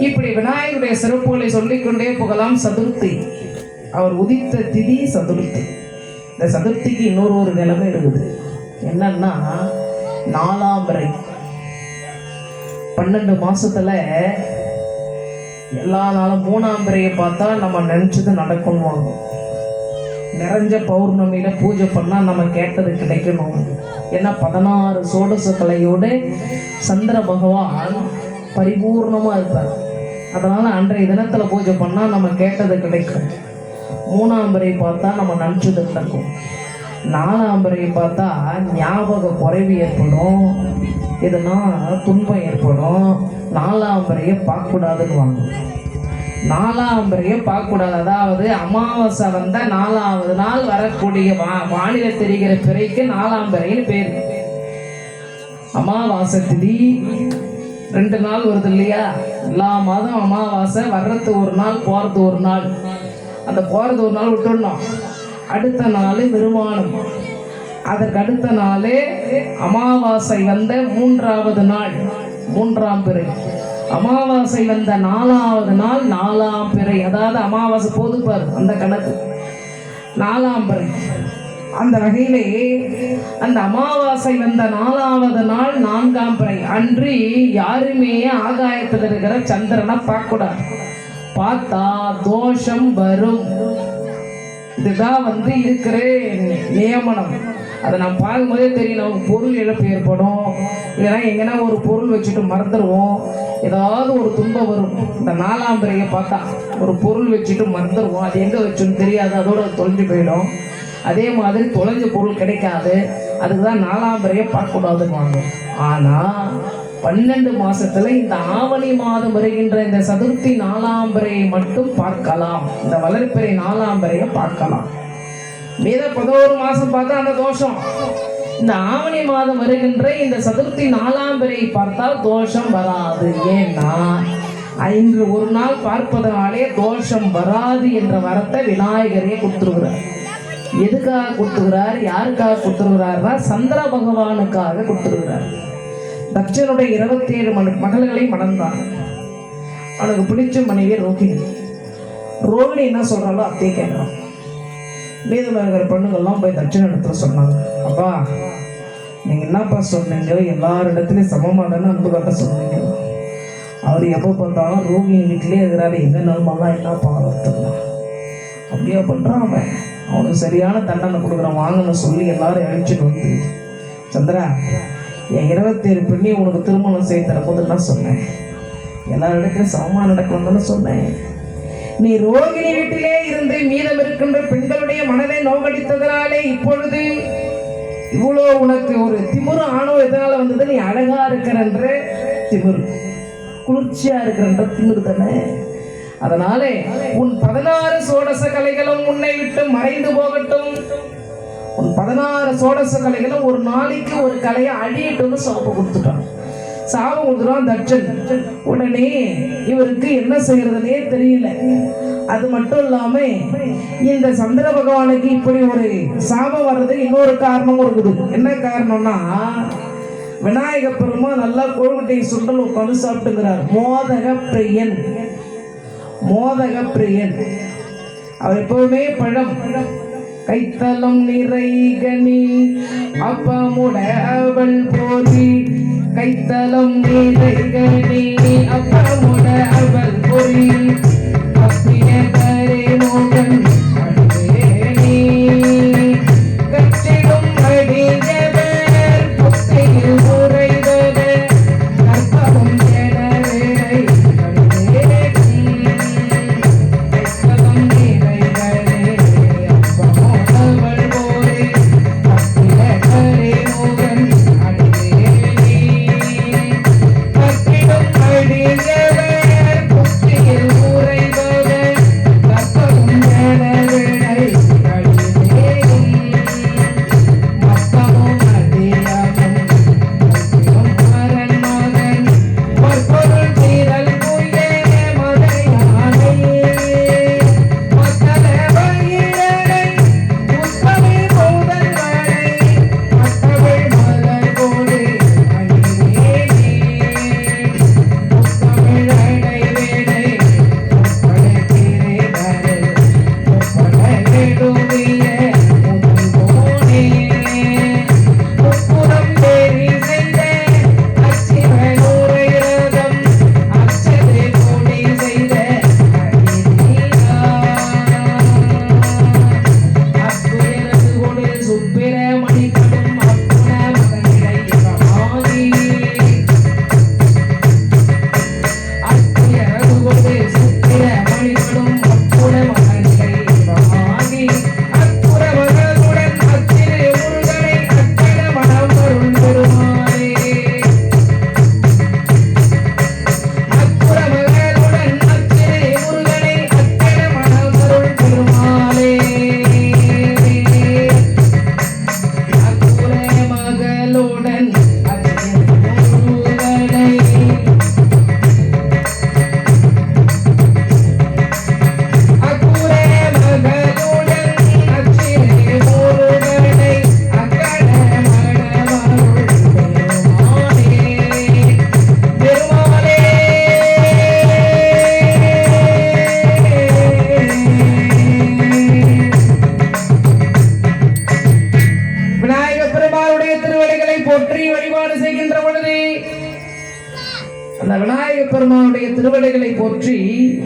இப்படி விநாயகருடைய சிறப்புகளை சொல்லிக்கொண்டே போகலாம் சதுர்த்தி. அவர் உதித்த திதி சதுர்த்தி. இந்த சதுர்த்திக்கு இன்னொரு ஒரு நிலைமை இருக்குது. என்னன்னா நாலாம் வரை பன்னெண்டு மாசத்துல எல்லா நாளும் மூணாம் பிறையை பார்த்தா நம்ம நினைச்சது நடக்கணும் நிறைஞ்ச பௌர்ணமியில பூஜை பண்ணா நம்ம கேட்டது கிடைக்கணும். ஏன்னா பதினாறு சோடச கலையோடு சந்திர பகவான் பரிபூர்ணமா இருப்பார். அதனால் அன்றைய தினத்தில் பூஜை பண்ணால் நம்ம கேட்டது கிடைக்கும். மூணாம் பிறை பார்த்தா நம்ம நினச்சது நடக்கும். நாலாம் பிறையை பார்த்தா ஞாபக குறைவு ஏற்படும். இதெல்லாம் துன்பம் ஏற்படும். நாலாம் பிறையை பார்க்கக்கூடாதுன்னு வாங்க நாலாம் பிறையை பார்க்கக்கூடாது. அதாவது அமாவாசை வந்தால் நாலாவது நாள் வரக்கூடிய வா வானிலை தெரிகிற பிறைக்கு நாலாம் பிறைன்னு பேர். அமாவாசை திதி ரெண்டு நாள் வருது இல்லையா? எல்லா மாதம் அமாவாசை வர்றது ஒரு நாள் போகிறது ஒரு நாள். அந்த போகிறது ஒரு நாள் விட்டுடணும். அடுத்த நாள் விருமானம். அதற்கு அடுத்த நாளே அமாவாசை வந்த மூன்றாவது நாள் மூன்றாம் பிறை. அமாவாசை வந்த நாலாவது நாள் நாலாம் பிறை. அதாவது அமாவாசை போதுப்பார் அந்த கணக்கு. நாலாம் பிறை. அந்த வகையிலே அந்த அமாவாசை வந்த நாலாவது நாள் நான்காம் பிறை. அன்று யாருமே ஆகாயத்தில் இருக்கிற சந்திரனை பார்க்கக்கூடாது. பார்த்தா தோஷம் வரும். இதுதான் வந்து இருக்கிற நியமனம். அதை நான் பார்க்கும்போதே தெரியும் நமக்கு பொருள் இழப்பு ஏற்படும். இல்லைன்னா எங்கன்னா ஒரு பொருள் வச்சுட்டு மறந்துடுவோம் ஏதாவது ஒரு துன்பம் வரும். இந்த நாலாம் பிறையை பார்த்தா ஒரு பொருள் வச்சுட்டு மறந்துடுவோம் அது எங்கே வச்சுன்னு தெரியாது. அதோட தொலைஞ்சு போயிடும். அதே மாதிரி தொலைஞ்ச பொருள் கிடைக்காது. அதுக்கு தான் நாலாம் பிறையை பார்க்கக்கூடாதுன்னு வாங்கும் ஆனால் பன்னெண்டு மாசத்துல இந்த ஆவணி மாதம் வருகின்ற இந்த சதுர்த்தி நாலாம் பிறையை மட்டும் பார்க்கலாம். இந்த வளர்ப்பிறை நாலாம் பிறையை பார்க்கலாம். மீத பதினோரு மாசம் பார்த்தா அந்த தோஷம். இந்த ஆவணி மாதம் வருகின்ற இந்த சதுர்த்தி நாலாம் பிறையை பார்த்தால் தோஷம் வராது. ஏன்னா இன்று ஒரு நாள் பார்ப்பதனாலே தோஷம் வராது என்ற வரத்தை விநாயகரே கொடுத்துருக்கிறார். எதுக்காக கொடுத்துருக்கிறார்? யாருக்காக கொடுத்துருக்கிறார்னா சந்திர பகவானுக்காக கொடுத்துருக்கிறார். தக்ஷனுடைய இருபத்தி ஏழு மணி மகள்களை மணந்தான். அவனுக்கு பிடிச்ச மனைவி ரோகிணி. ரோகிணி என்ன சொல்கிறாலோ அப்படியே கேட்கலாம் மீதம் இருக்கிற பெண்ணுங்கள்லாம் போய் தட்சண இடத்துல சொன்னாங்க அப்பா நீங்க என்னப்பா சொன்னீங்க? எல்லார் இடத்துலையும் சமமானன்னு அன்பு கட்ட சொன்னீங்க. அவர் எப்போ பார்த்தாலும் ரோகிணி வீட்டிலே இருக்கிறாரு. எங்க நிலமெல்லாம் என்ன வருத்தம் அப்படியா பண்ணுறான் அவன்? அவனுக்கு சரியான தண்டனை கொடுக்குறான். வாங்கன்னு சொல்லி எல்லாரும் அழைச்சிட்டு வந்து. சந்திரா என் இருபத்தேழு பெண்ணி உனக்கு திருமணம் செய்து தரப்போது நான் சொன்னேன். எல்லாரும் இடத்துல சமமாக நடக்கணும்னு சொன்னேன். நீ ரோகிணி வீட்டிலே இருந்து மீதம் இருக்கின்ற பெண்களுடைய மனதை நோகடித்ததனாலே இப்பொழுது இவ்வளோ உனக்கு ஒரு திமுரு ஆணோ எதனால வந்தது? நீ அழகா இருக்கிறன்ற திமுரு. குளிர்ச்சியா இருக்கிறன்ற திமுரு தானே? அதனாலே உன் பதினாறு சோடச கலைகளும் உன்னை விட்டு மறைந்து போகட்டும். உன் பதினாறு சோடச கலைகளும் ஒரு நாளைக்கு ஒரு கலையை அழியட்டும்னு சாப்பு கொடுத்துட்டான். சாவு கொடுத்துட்டான் தட்சன் உடனே இவருக்கு என்ன செய்யறதுனே தெரியல. அது மட்டும் இல்லாம இந்த சந்திர பகவானுக்கு இப்படி ஒரு சாபம் வர்றது இன்னொரு காரணமும் இருக்குது. என்ன காரணம்னா விநாயக பெருமா நல்லா கோழுகுட்டையை சுண்டல் உட்காந்து சாப்பிட்டுங்கிறார். மோதக பிரியன் மோதக பிரியன் அவர் எப்பவுமே பழம் கைத்தலம் நிறைகனி அப்பமுட அவள் போதி கைத்தலம் நிறைகனி அப்பமுட அவள் பொறி அப்பிய கரே மோகன்.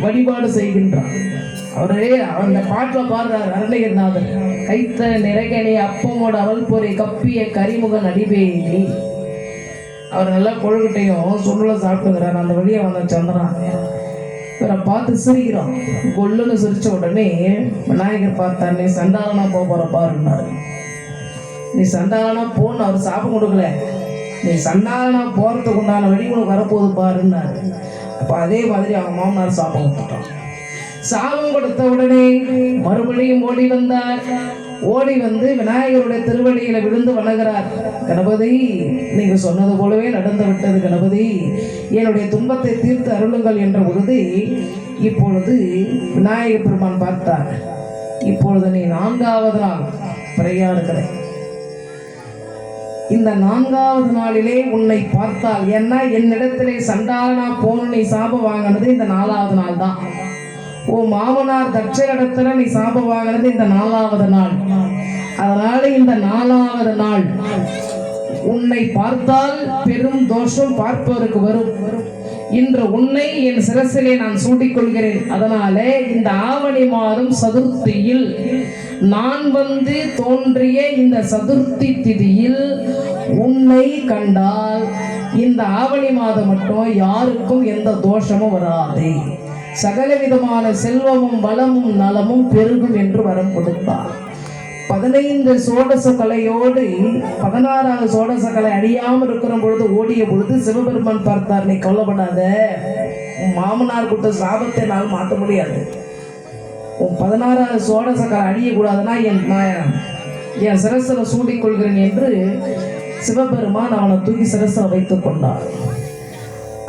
வழிபாடு செய்கின்றான். அவரே அந்த பாட்டுல பாடுறார் அருணகிரிநாதர் கைத்த நிறைகனி அப்பமோட அவள் பொறி கப்பிய கரிமுகன் நடிபேணி அவர் நல்லா கொழுகிட்டையும் சுருளை சாப்பிட்டுக்கிறார். அந்த வழியை வந்த சந்திரன் இவரை பார்த்து சிரிக்கிறோம் கொல்லுன்னு சிரிச்ச உடனே விநாயகர் பார்த்தார் நீ சண்டாளனா போக போற பாருன்னாரு நீ சண்டாளனா போன்னு அவர் சாப்பிட கொடுக்கல. நீ சண்டாளனா போறதுக்கு உண்டான வழி உனக்கு வரப்போகுது பாருன்னாரு அப்போ அதே மாதிரி அவங்க மாமனார் சாபம் கொடுத்தாங்க சாபம் கொடுத்த உடனே மறுபடியும் ஓடி வந்தார். ஓடி வந்து விநாயகருடைய திருவடியில விழுந்து வணங்குறார். கணபதி நீங்க சொன்னது போலவே நடந்து விட்டது கணபதி. என்னுடைய துன்பத்தை தீர்த்து அருளுங்கள் என்ற பொழுது இப்பொழுது விநாயகர் பெருமான் பார்த்தார். இப்பொழுது நீ நான்காவது நாள் பிரயாடுகிறேன் இந்த நான்காவது நாளிலே உன்னை பார்த்தால் ஏன்னா என்னிடத்திலே சண்டாளனா போன நீ சாபம் வாங்கினது இந்த நாலாவது நாள் தான் உன் மாமனார் தட்சரிடத்துல நீ சாபம் வாங்கினது இந்த நாலாவது நாள். அதனால இந்த நாலாவது நாள் உன்னை பார்த்தால் பெரும் தோஷம் பார்ப்பவருக்கு வரும். இன்று உன்னை என் சிரசிலே நான் சூட்டிக்கொள்கிறேன். அதனாலே இந்த ஆவணி மாதம் சதுர்த்தியில் நான் வந்து தோன்றிய இந்த சதுர்த்தி திதியில் உன்னை கண்டால் இந்த ஆவணி மாதம் மட்டும் யாருக்கும் எந்த தோஷமும் வராது. சகல விதமான செல்வமும் வளமும் நலமும் பெருகும் என்று வரம் கொடுத்தார் பதினைந்து சோடச கலையோடு பதினாறாவது சோடச கலை அணியாமல் இருக்கிற பொழுது ஓடிய பொழுது சிவபெருமான் பார்த்தார் நீ கவலைப்படாத. உன் மாமனார் கொடுத்த சாபத்தை நான் மாற்ற முடியாது. உன் பதினாறாவது சோடச கலை அழியக்கூடாதுன்னா என் நான் என் சிரசில் சூட்டிக்கொள்கிறேன் என்று சிவபெருமான் அவனை தூக்கி சிரசில் வைத்துக் கொண்டார்.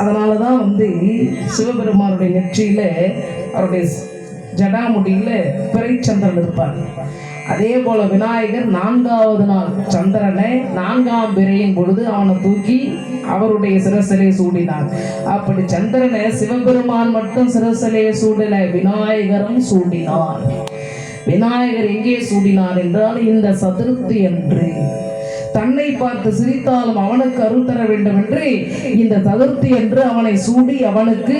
அதனால தான் வந்து சிவபெருமானுடைய நெற்றியில் அவருடைய ஜடாமுடியில் பிறைச்சந்திரன் இருப்பார். அதே போல விநாயகர் நான்காவது நாள் சந்திரனை நான்காம் பிறையின் பொழுது அவனை தூக்கி அவருடைய சிறசிலையை சூடினார். அப்படி சந்திரனை சிவபெருமான் மட்டும் சிரசிலே சூடல விநாயகரும் சூடினார். விநாயகர் எங்கே சூடினார் என்றால் இந்த சதுர்த்தி என்று தன்னை பார்த்து சிரித்தாலும் அவனுக்கு அருள் தர வேண்டும் என்று இந்த சதுர்த்தி என்று அவனை சூடி அவனுக்கு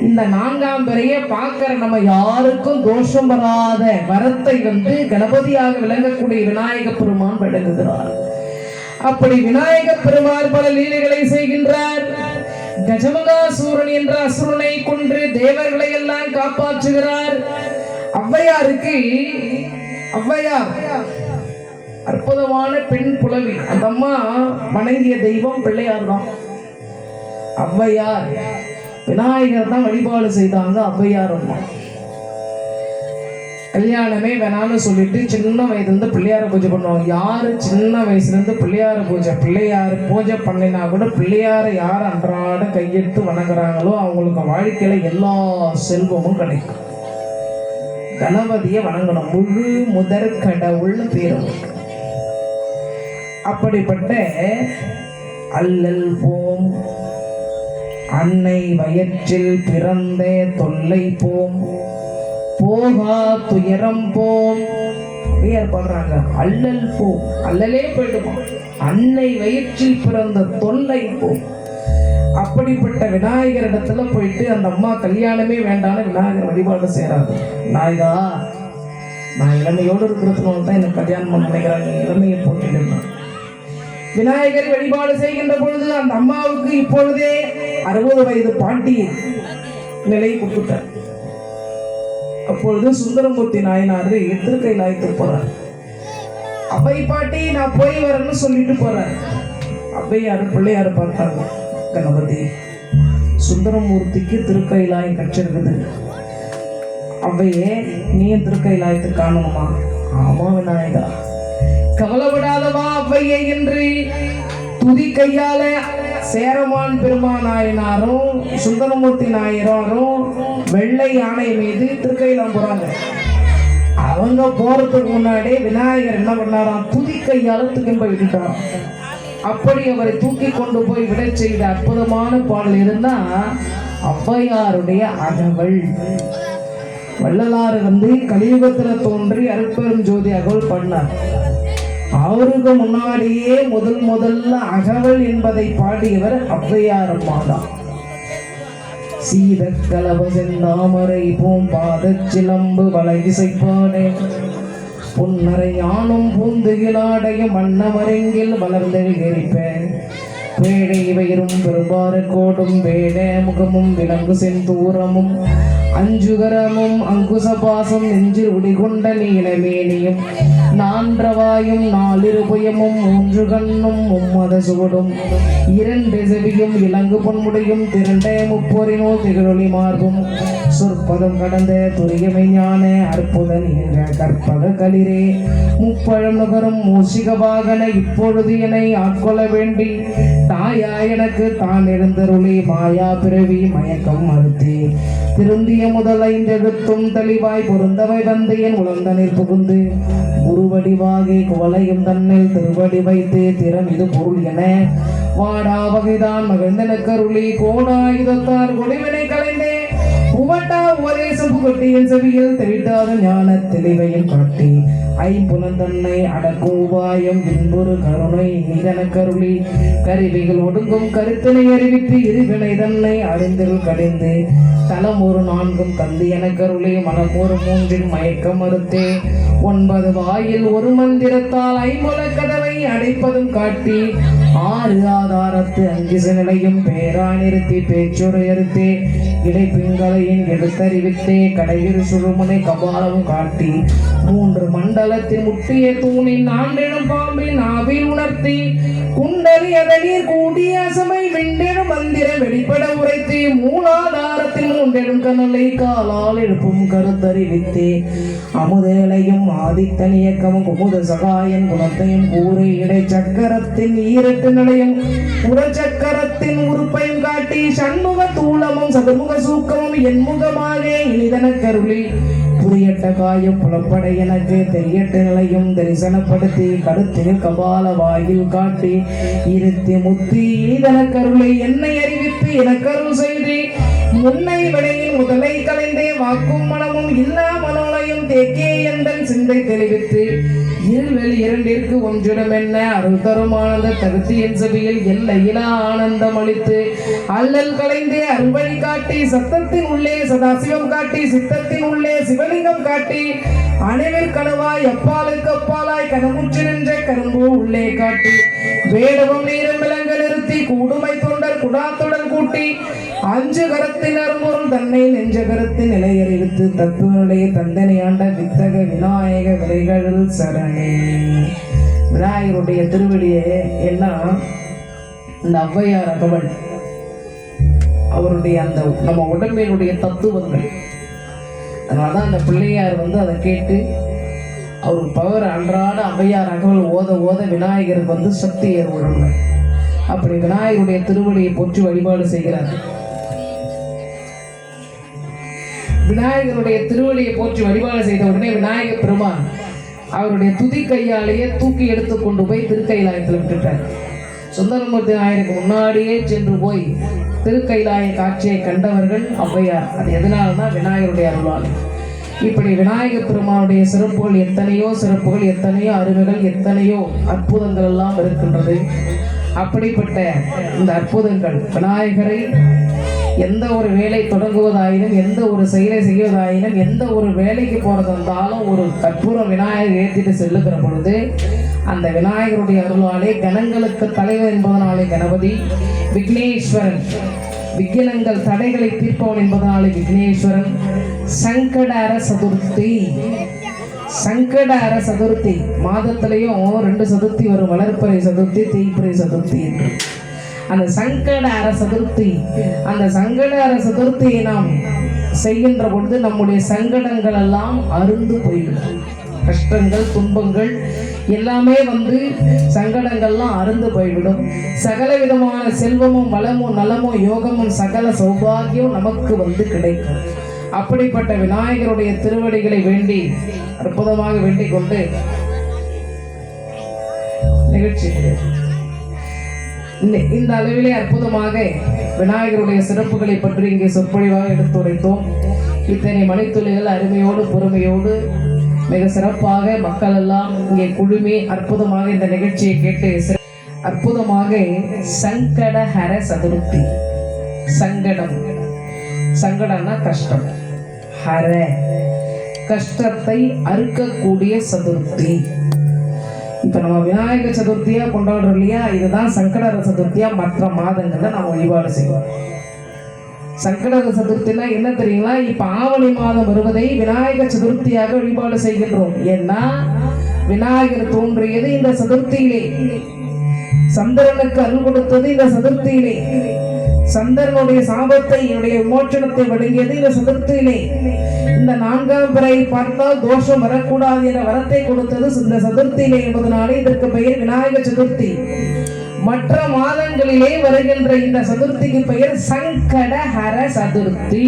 இந்த நான்காம் பிறைய பார்க்கிற நம்ம யாருக்கும் தோஷம் வராத வரத்தை வந்து கணபதியாக விளங்கக்கூடிய விநாயக பெருமான் விளங்குகிறார் அப்படி விநாயக பெருமான் பல லீலைகளை செய்கின்றார். கஜமகாசூரன் என்ற அசுரனை கொன்று தேவர்களை எல்லாம் காப்பாற்றுகிறார். ஔவையாருக்கு ஔவையார் அற்புதமான பெண் புலவி. அந்த அம்மா வணங்கிய தெய்வம் பிள்ளையார் தான். ஔவையார். விநாயகர் தான் வழிபாடு செய்தாங்க ஔவையார் அம்மா. கல்யாணமே வேணாம்னு சொல்லிட்டு சின்ன வயதுலேருந்து பிள்ளையார பூஜை பண்ணுவாங்க. யார் சின்ன வயசுலேருந்து பிள்ளையார பூஜை பிள்ளையார் பூஜை பண்ணினா கூட பிள்ளையார யார் அன்றாட கையெடுத்து வணங்குறாங்களோ அவங்களுக்கு வாழ்க்கையில எல்லா செல்வமும் கிடைக்கும். கணபதியை வணங்கணும். முழு முதற் கடவுள்னு பேர் அவங்களுக்கு அப்படிப்பட்ட அல்லல் போம். அன்னை வயிற்றில் பிறந்த தொல்லை போம். போகா துயரம் போம். பெயர் பாடுறாங்க. அல்லல் போம். அல்லலே போயிடுமா? அன்னை வயிற்றில் பிறந்த தொல்லை போம். அப்படிப்பட்ட விநாயகர் இடத்துல போயிட்டு அந்த அம்மா கல்யாணமே வேண்டாம்னு விநாயகர் வழிபாடு செய்கிறாங்க விநாயகா நான் இளமையோடு இருக்கிறதுனால தான் எனக்கு கல்யாணம் பண்ண நினைக்கிறாங்க இளமையை போட்டுட்டு விநாயகர் வழிபாடு செய்கின்ற பொழுது அந்த அம்மாவுக்கு இப்பொழுதே அறுபது வயது பாட்டி நிலை கொடுத்துட்டார். அப்பொழுது சுந்தரமூர்த்தி நாயனார் திருக்கைலாயத்துக்கு போறார். அவை பாட்டி நான் போய் வரேன்னு சொல்லிட்டு போறார். அவ்வையார் பிள்ளையார் பார்த்தாங்க கணபதி சுந்தரமூர்த்திக்கு திருக்கைலாயம் கட்சிருக்குது அவ்வையே நீயும் திருக்கைலாயத்துக்கு காணணுமா? ஆமா விநாயகா. கவலைப்படாத அவ்வையே என்று துதி கையால சேரமான் பெருமான் நாயனாரும் சுந்தரமூர்த்தி நாயனாரும் வெள்ளை யானை மீது திருக்கையிலாம் போறாங்க. அவங்க போறதுக்கு முன்னாடி விநாயகர் என்ன பண்ணாராம் துதி கையால தூக்கி விட்டுட்டாராம். அப்படி அவரை தூக்கி கொண்டு போய் விட செய்த அற்புதமான பாடல் இருந்தா ஔவையாருடைய அகவல். வள்ளலாறு வந்து கலியுகத்துல தோன்றி அருட்பெரும் ஜோதி அகவல் பண்ணார். அவருக்கு முன்னாடியே முதல் முதல்ல அகவல் என்பதை பாடியவர் ஔவையார் அம்மா சீத கலவ செந்தாமரை பூம்பாதச் சிலம்பு வளைவிசைப்பாடே புன்னரை யானும் பூந்துகிலாடையும் மன்னமரெங்கில் வளர்ந்தெழுகரிப்பேன் பேழை வயிறும் பெரும்பாறு கோடும் வேட முகமும் விலங்கு செந்தூரமும். அஞ்சுகரமும் அங்குசபாசம் நெஞ்சில் உடிகொண்ட நீலமேனியும். நான்றவாயும் நாலிருபயமும் மூன்று கண்ணும் மும்மத சுவடும் இரண்டு செவியும் இலங்கு பொன்முடியும் திரண்ட முப்போரினோ திகழொளி மார்பும். சொற்பதம் கடந்த துரியமை ஞான அற்புதன் என்ற கற்பக களிரே. முப்பழம் நுகரும் மூசிக வாகன இப்பொழுது என்னை ஆட்கொள்ள வேண்டி தாயா எனக்கு தான் எழுந்தருளி மாயா பிறவி மயக்கம் மறுத்தே திருந்திய முதல் ஐந்தெழுத்தும் தெளிவாய் பொருந்தவை வந்து என் உழந்தனில் புகுந்து குருவடிவாகி குவலையும் தன்னில் திருவடி வைத்து திறம் இது பொருள் என. வாடா வகைதான் மகிழ்ந்தன கருளி கோடாயுதத்தார் கொடிவினை கலைந்தே உவட்டா உபதேசம் புகட்டியின் செவியில் தெளிட்டாத ஞான தெளிவையும் காட்டி ஐம்புலன் தன்னை அடக்கும் உபாயம் கருணை நீதன கருளி. கருவிகள் ஒடுங்கும் கருத்தினை அறிவித்து இருவினை தன்னை அறிந்தில் கடிந்து. தலம் ஒரு நான்கும் தந்தி என கருளி மனம் ஒரு மூன்றில் மயக்க மறுத்தே ஒன்பது வாயில் ஒரு மந்திரத்தால் ஐம்புல கதவை அடைப்பதும் காட்டி. ஆறு ஆதாரத்து அங்கிசு நிலையும் பேரா நிறுத்தி பேச்சுரையறுத்தே இடை இடைப்பிங்களையும் எடுத்தறிவித்தே கடையில் சுழுமுனை கபாலம் காட்டி மூன்று மண்டலத்தின் முட்டிய தூணின் ஆண்டெனும் பாம்பின் ஆவி உணர்த்தி குண்டறி அதனீர் கூடிய அசமை விண்டெனும் மந்திர வெளிப்பட உரைத்து மூலாதாரத்தில் மூன்றெனும் கனலை காலால் எழுப்பும் கருத்தறிவித்தே அமுதேலையும் ஆதித்தன் இயக்கமும் குமுத சகாயன் குணத்தையும் கூறி இடை சக்கரத்தின் ஈரட்டு நிலையும் சக்கரத்தின் உறுப்பையும் காட்டி சண்முக தூளமும் சதுமுக முகசூக்கம் என் முகமாக இனிதன கருளி. புரியட்ட காயம் புலப்பட எனக்கு தெரியட்ட நிலையும் தரிசனப்படுத்தி கருத்தில் கபால வாயில் காட்டி இருத்தி முத்தி இனிதன கருளை என்னை அறிவித்து எனக்கருள் செய்தி முன்னை விடையின் முதலை கலைந்தே வாக்கும் மனமும் இல்லா மனோலையும் தேக்கே எந்தன் சிந்தை தெளிவித்து இருவெளி இரண்டிற்கு ஒன்றிடம் என்ன அருள் தரும் ஆனந்த தகுதியின் சபையில் எல்லையிலா ஆனந்தம் அளித்து. அல்லல் கலைந்தே அருள்வழி காட்டி சத்தத்தின் உள்ளே சதாசிவம் காட்டி சித்தத்தின் உள்ளே சிவலிங்கம் காட்டி. அனைவர் கனவாய் அப்பாலுக்கு அப்பாலாய் கனமுற்று நின்ற கரும்பு உள்ளே காட்டி. வேடவும் நீரும் விலங்க நிறுத்தி கூடுமை தொண்டர் குடாத்துடன் கூட்டி. அஞ்சு கரத்தின் அரும்பொருள் தன்னை நெஞ்ச கரத்தின் நிலையறிவித்து தத்துவனுடைய தந்தனையாண்ட வித்தக விநாயக விலைகள் சரணே விநாயகருடைய திருவடியே என்ன இந்த ஔவையார் அகவல். அவருடைய அந்த நம்ம உடம்பினுடைய தத்துவங்கள். அதனால தான் அந்த பிள்ளையார் வந்து அதை கேட்டு அவர் பவர் அன்றாட ஔவையார் அகவல் ஓத ஓத விநாயகருக்கு வந்து சக்தி ஏற்படுறாங்க அப்படி விநாயகருடைய திருவடியை போற்றி வழிபாடு செய்கிறார். விநாயகருடைய திருவழியை போற்றி வழிபாடு செய்த உடனே விநாயக பெருமான் அவருடைய துதி கையாலேயே தூக்கி எடுத்து கொண்டு போய் திருக்கைலாயத்தில் விட்டுட்டார். சுந்தரமூர்த்தி நாயருக்கு முன்னாடியே சென்று போய் திருக்கைலாய காட்சியை கண்டவர்கள் ஔவையார். அது எதனால்னா விநாயகருடைய அருளால். இப்படி விநாயக பெருமானுடைய சிறப்புகள் எத்தனையோ சிறப்புகள் எத்தனையோ அருமைகள் எத்தனையோ அற்புதங்கள் எல்லாம் இருக்கின்றது. அப்படிப்பட்ட இந்த அற்புதங்கள் விநாயகரை எந்த ஒரு வேலை தொடங்குவதாயினும் எந்த ஒரு செயலை செய்வதாயினும் எந்த ஒரு வேலைக்கு போறது இருந்தாலும் ஒரு கற்பூரம் விநாயகர் ஏற்றிட்டு செல்லுகிற பொழுது அந்த விநாயகருடைய அருளாலே கணங்களுக்கு தலைவர் என்பதனாலே கணபதி விக்னேஸ்வரன் விக்னங்கள் தடைகளை தீர்ப்பவன் என்பதனாலே விக்னேஸ்வரன் சங்கடார சதுர்த்தி சங்கடார சதுர்த்தி மாதத்திலையும் ரெண்டு சதுர்த்தி வரும் வளர்ப்பறை சதுர்த்தி தீப்பறை சதுர்த்தி என்று. அந்த சங்கட அர சதுர்த்தி அந்த சங்கட அர சதுர்த்தியை நாம் செய்கின்ற பொழுது நம்முடைய சங்கடங்கள் எல்லாம் அருந்து போய்விடும். கஷ்டங்கள் துன்பங்கள் எல்லாமே வந்து சங்கடங்கள்லாம் அருந்து போய்விடும். சகல விதமான செல்வமும் வளமும் நலமும் யோகமும் சகல சௌபாகியம் நமக்கு வந்து கிடைக்கும். அப்படிப்பட்ட விநாயகருடைய திருவடிகளை வேண்டி அற்புதமாக வேண்டிக் கொண்டு நிகழ்ச்சி இந்த- இந்த அளவிலே அற்புதமாக விநாயகருடைய சிறப்புகளை பற்றி இங்கே சொற்பொழிவாக எடுத்துரைத்தோம் இத்தனை மணித்துளிகள் அருமையோடு பொறுமையோடு மிக சிறப்பாக மக்கள் எல்லாம் இங்கே குழுமி அற்புதமாக இந்த நிகழ்ச்சியை கேட்டு சிற- அற்புதமாக சங்கடஹர சதுர்த்தி. சங்கடம். சங்கடம்னா கஷ்டம். ஹர. கஷ்டத்தை அறுக்கக்கூடிய சதுர்த்தி. இப்போ நம்ம விநாயக சதுர்த்தியா கொண்டாடுறோம் இல்லையா? இதுதான் சங்கடர சதுர்த்தியா? மற்ற மாதங்களை நம்ம வழிபாடு செய்வோம். சங்கடர சதுர்த்தினா என்ன தெரியுங்களா? இப்ப ஆவணி மாதம் வருவதை விநாயகர் சதுர்த்தியாக வழிபாடு செய்கின்றோம். ஏன்னா விநாயகர் தோன்றியது இந்த சதுர்த்தியிலே. சந்திரனுக்கு அருள் கொடுத்தது இந்த சதுர்த்தியிலே. சந்தனுடைய சாபத்தை என்னுடைய விமோச்சனத்தை வழங்கியது இந்த சதுர்த்தியிலே இந்த நான்காம் பிறை பார்த்தால் தோஷம் வரக்கூடாது என வரத்தை கொடுத்தது இந்த சதுர்த்தியிலே என்பதனாலே இதற்கு பெயர் விநாயகர் சதுர்த்தி. மற்ற மாதங்களிலே வருகின்ற இந்த சதுர்த்திக்கு பெயர் சங்கடஹர சதுர்த்தி.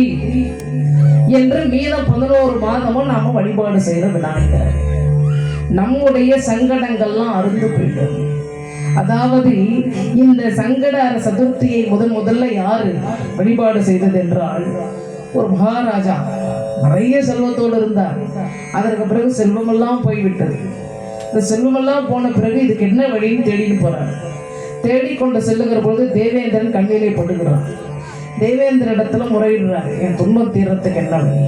என்று மீதம் பதினோரு மாதமும் நாம வழிபாடு செய்யற விநாயகர். நம்முடைய சங்கடங்கள்லாம் அருந்து போயிட்டோம் அதாவது இந்த சங்கடார சதுர்த்தியை முதன் முதல்ல யாரு வழிபாடு செய்தது என்றால் ஒரு மகாராஜா. நிறைய செல்வத்தோடு இருந்தார். அதற்கு பிறகு செல்வமெல்லாம் போய்விட்டது. இந்த செல்வமெல்லாம் போன பிறகு இதுக்கு என்ன வழின்னு தேடிட்டு போறார். தேடிக்கொண்டு செல்லுகிற பொழுது தேவேந்திரன் கண்ணிலே பட்டுக்கிறான் தேவேந்திர இடத்துல முறையிடுறார். என் துன்பம் தீரத்துக்கு என்ன வழி?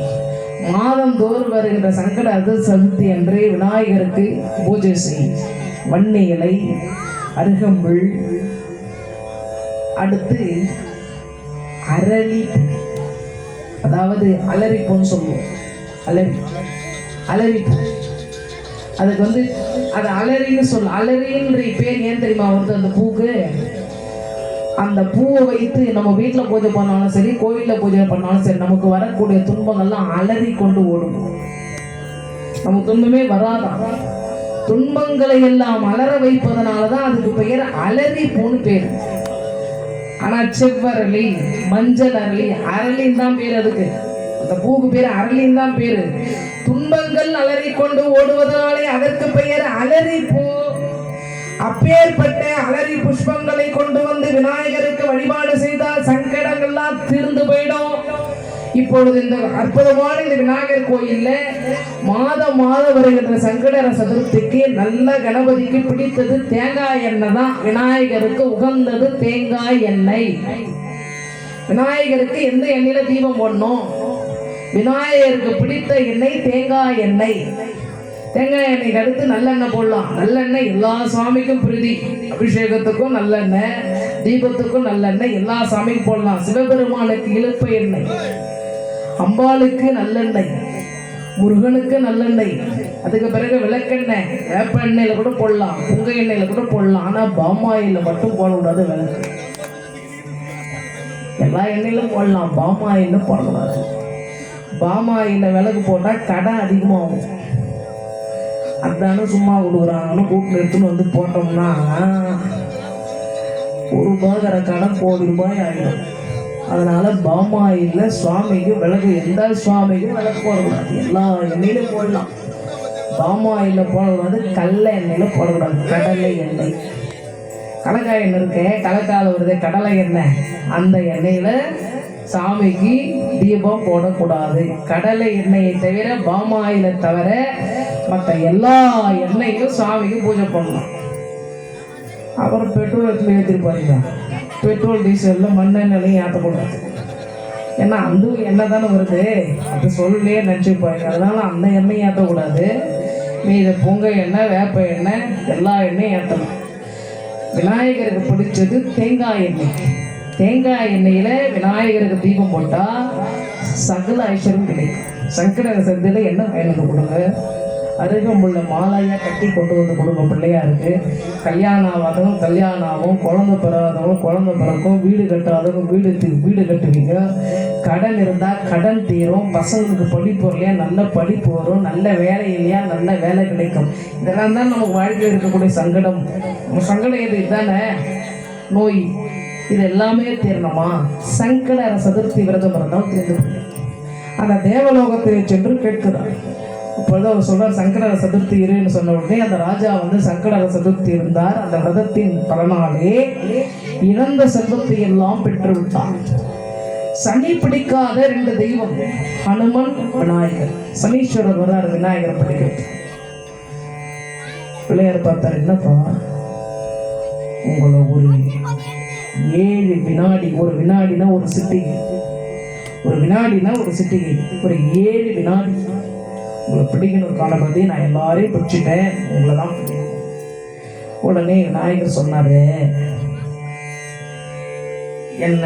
மாதந்தோறும் வருகின்ற சங்கட அது சதுர்த்தி அன்றே விநாயகருக்கு பூஜை செய். வன்னி இலை அருகம்புல். அடுத்து அரளி அதாவது அலரிப்பூன்னு சொல்லுவோம். அலரி அலரிப்பூ அதுக்கு வந்து அது அலரின்னு சொல்ல அலரின்ற பேர் ஏன் தெரியுமா வருது? அந்த பூக்கு அந்த பூவை வைத்து நம்ம வீட்டில் பூஜை பண்ணாலும் சரி கோவிலில் பூஜை பண்ணாலும் சரி நமக்கு வரக்கூடிய துன்பங்கள்லாம் அலறி கொண்டு ஓடும். நமக்கு துன்பமே வராதான் துன்பங்களை எல்லாம் அலற வைப்பதனால தான் அதுக்கு பெயர் அலறி பூன்னு பேர். ஆனா செவ்வரளி மஞ்சள் அரளி அரளின்னு தான் பேர் அதுக்கு. அந்த பூக்கு பேர் அரளின்னு தான் பேரு. துன்பங்கள் அலறி கொண்டு ஓடுவதனாலே அதற்கு பெயர் அலறி பூ. அப்பேற்பட்ட அலறி புஷ்பங்களை கொண்டு வந்து விநாயகருக்கு வழிபாடு செய்தால் சங்கடங்கள்லாம் தீர்ந்து போயிடும். இப்பொழுது இந்த அற்புதமான இந்த விநாயகர் கோயில்ல மாதம் மாதம் வருகின்ற சங்கடர சதுர்த்திக்கு நல்ல கணபதிக்கு பிடித்தது தேங்காய் எண்ணெய் தான். விநாயகருக்கு உகந்தது தேங்காய் எண்ணெய். விநாயகருக்கு எந்த எண்ணெயில தீபம் போடணும்? விநாயகருக்கு பிடித்த எண்ணெய் தேங்காய் எண்ணெய். தேங்காய் எண்ணெய்க்கு அடுத்து நல்லெண்ணெய் போடலாம். நல்லெண்ணெய் எல்லா சாமிக்கும் பிரீதி. அபிஷேகத்துக்கும் நல்லெண்ணெய் தீபத்துக்கும் நல்லெண்ணெய் எல்லா சாமிக்கும் போடலாம். சிவபெருமானுக்கு இழுப்பு எண்ணெய். அம்பாளுக்கு நல்லெண்ணெய் முருகனுக்கு நல்லெண்ணெய். அதுக்கு பிறகு விளக்கெண்ணெய். வேப்ப எண்ணெயில கூட போடலாம் புங்க எண்ணெயில கூட போடலாம். ஆனா பாமாயில் மட்டும் போடக்கூடாது விளக்கு. எல்லா எண்ணெயிலும் போடலாம் பாமாயில் போடக்கூடாது. பாமாயில் விளக்கு போட்டா கடை அதிகமாகும். அதானே சும்மா கொடுக்குறாங்கன்னு கூட்டில் எடுத்துன்னு வந்து போட்டோம்னா ஒரு ரூபாய் கடன் கோடி ரூபாய் ஆகிடும் அதனால பாமாயில் சுவாமிக்கு விளக்கு எந்த சுவாமிக்கும் விளக்கு போடக்கூடாது. எல்லா எண்ணெயிலும் போடலாம். பாமாயில் போடக்கூடாது கடலை எண்ணெயில் போடக்கூடாது. கடலை எண்ணெய். கலக்காய் எண்ணெய் இருக்கு கலக்கால வருது கடலை எண்ணெய். அந்த எண்ணெயில் சாமிக்கு தீபம் போடக்கூடாது. கடலை எண்ணெயை தவிர பாமாயில தவிர மற்ற எல்லா எண்ணெயும் சாமிக்கு பூஜை பண்ணலாம் அப்புறம் பெட்ரோல் எடுத்து ஏற்றிருப்பாருங்க பெட்ரோல் டீசலில் மண்ணெண்ணெலையும் ஏற்றக்கூடாது. ஏன்னா அந்த எண்ணெய் தானே வருது. அது சொல்லலையே நினச்சிப்பாங்க அதனால அந்த எண்ணெய் ஏற்றக்கூடாது. மீத பொங்க எண்ணெய் வேப்ப எண்ணெய் எல்லா எண்ணெயும் ஏற்றணும். விநாயகருக்கு பிடிச்சது தேங்காய் எண்ணெய். தேங்காய் எண்ணெயில் விநாயகருக்கு தீபம் போட்டால் சகல ஐஸ்வரம் கிடைக்கும். சங்கர சந்தியில் என்ன பயனுக்கு கொடுங்க? அருகம்புள்ள மாலையாக கட்டி கொண்டு வந்து கொடுங்க பிள்ளையாருக்கு. கல்யாணம் ஆகாதவங்க கல்யாணம் ஆகும் குழந்தை பிறவாதவங்க குழந்தை பிறக்கும் வீடு கட்டாதவங்க வீடு வீடு கட்டுவீங்க. கடன் இருந்தால் கடன் தீரும் பசங்களுக்கு படிப்பு இல்லையா நல்ல படிப்பு வரும் நல்ல வேலை இல்லையா நல்ல வேலை கிடைக்கும். இதெல்லாம் தான் நமக்கு வாழ்க்கையில் இருக்கக்கூடிய சங்கடம். நம்ம சங்கடம் இது தானே நோய். இது எல்லாமே தீரணுமா? சங்கட சதுர்த்தி விரதம் இருந்தால் தீர்ந்து அந்த தேவலோகத்திலே சென்று கேட்கிறார். இப்பொழுது அவர் சொல்றார் சங்கடர சதுர்த்தி இருன்னு சொன்ன உடனே அந்த ராஜா வந்து சங்கடர சதுர்த்தி இருந்தார். அந்த விரதத்தின் பலனாலே இழந்த செல்வத்தை எல்லாம் பெற்று விட்டார் சனி பிடிக்காத ரெண்டு தெய்வம் ஹனுமன் விநாயகர். சனீஸ்வரர் வர்றார் விநாயகர் பிடிக்கிறது பிள்ளையார் பார்த்தார் என்னப்பா? உங்களை ஒரு ஏழு வினாடி ஒரு வினாடினா ஒரு சிட்டி ஒரு வினாடினா ஒரு சிட்டிகை. ஒரு ஏழு வினாடி. உங்களை பிடிக்கணும் காலப்பதி நான் எல்லாரையும் பிடிச்சிட்டேன். உங்களை தான் பிடிக்கணும். உடனே விநாயகர் சொன்னாரு என்ன